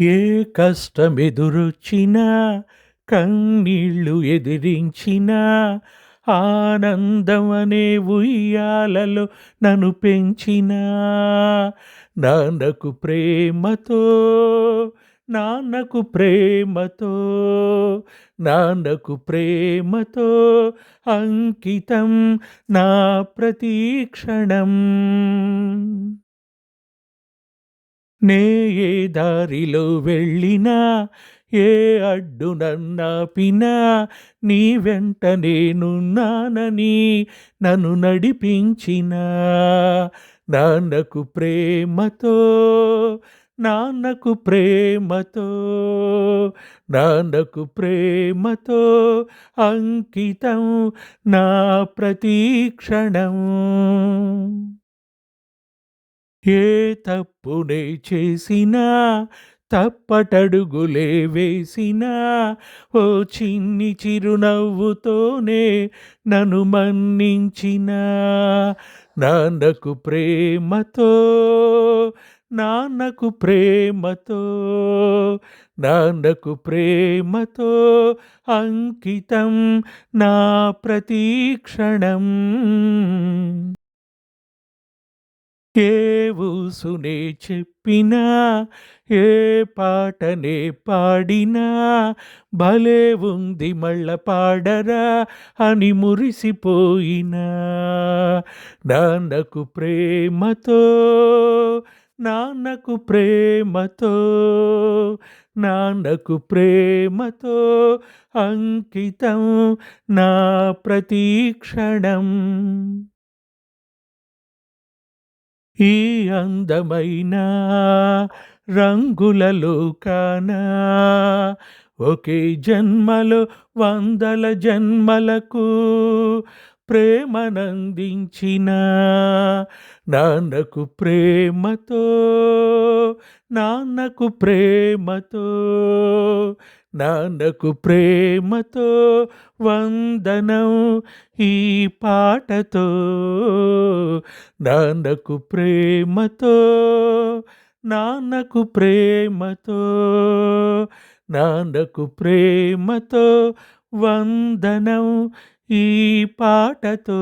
ఏ కష్టమెదురొచ్చినా కన్నీళ్ళు ఎదిరించినా ఆనందమనే ఉయ్యాలలో నన్ను పెంచిన. నాన్నకు ప్రేమతో నాన్నకు ప్రేమతో నాన్నకు ప్రేమతో అంకితం నా ప్రతీక్షణం నే ఏ దారిలో వెళ్ళినా ఏ అడ్డు నన్నాపినా నీ వెంట నేనున్నానని నన్ను నడిపించిన. నాన్నకు ప్రేమతో నాన్నకు ప్రేమతో నాన్నకు ప్రేమతో అంకితం నా ప్రతీక్షణం ఏ తప్పునే చేసినా తప్పటడుగులే వేసినా ఓ చిన్ని చిరునవ్వుతోనే నన్ను మన్నించిన. నాన్నకు ప్రేమతో నాన్నకు ప్రేమతో నాన్నకు ప్రేమతో అంకితం నా ప్రతీక్షణం ఏ ఊసునే చెప్పినా ఏ పాటనే పాడినా భలే ఉంది మళ్ళ పాడరా అని మురిసిపోయినా. నాన్నకు ప్రేమతో నాన్నకు ప్రేమతో నాన్నకు ప్రేమతో అంకితం నా ప్రతీక్షణం ఈ అందమైన రంగులలో కానా ఒకే జన్మలో వందల జన్మలకు ప్రేమనందించిన నాన్నకు ప్రేమతో నాన్నకు ప్రేమతో నాన్నకు ప్రేమతో వందనం ఈ పాటతో. నాన్నకు ప్రేమతో నాన్నకు ప్రేమతో నాన్నకు ప్రేమతో వందనం ఈ పాటతో.